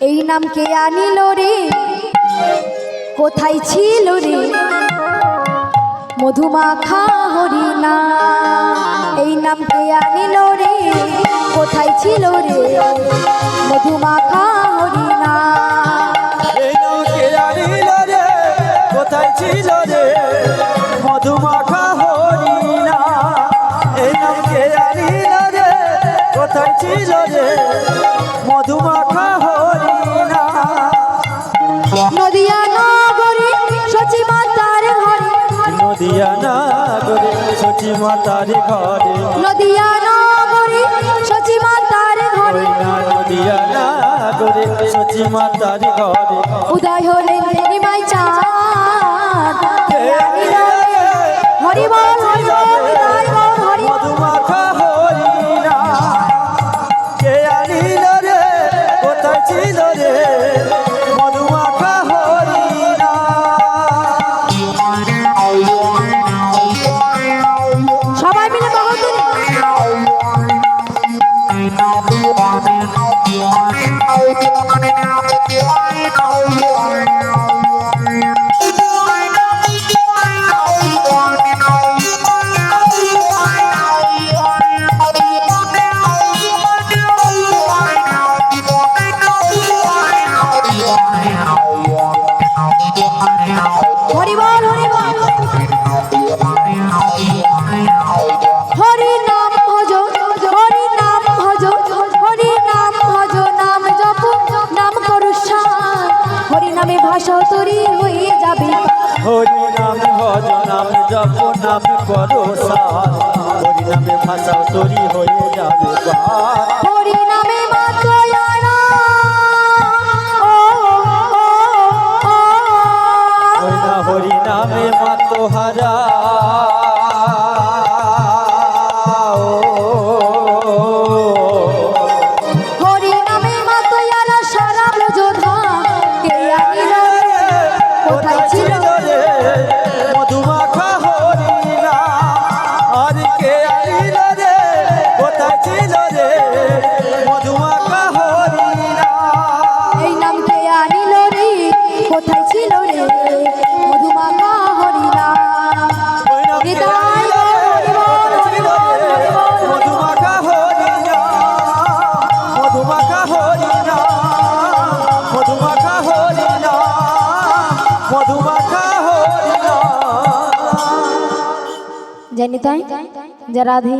এই নাম কে আনিল রে? কোথায় ছিল রে? মধুমাখা হরিণা। এই নাম কে আনিল রে? কোথায় ছিল রে? মধুমাখা হরিণা। এই নৌকে আনিল রে? কোথায় ছিল রে? মধুমাখা হরিণা। এই নৌকে আনিল রে? কোথায় ছিল রে? মধুমাখা নদিয়া নাগরে সচি মাতার ঘরে। নদিয়া নগরে সচি মাতার ঘরে। নদিয়া নাগরে সচি মাতার ঘরে। উদয় হলেন নিমাই চাঁদ। কে হরি নাম ভজ নাম জপ নাম করো সার হরি নামে ভাষা তরি হয়ে যাবে হরি নামে হরি নামে মাতোহারা হরি মধুমাখা হরিণা মধুমাখা হরিণা জানি তাই যা রাধে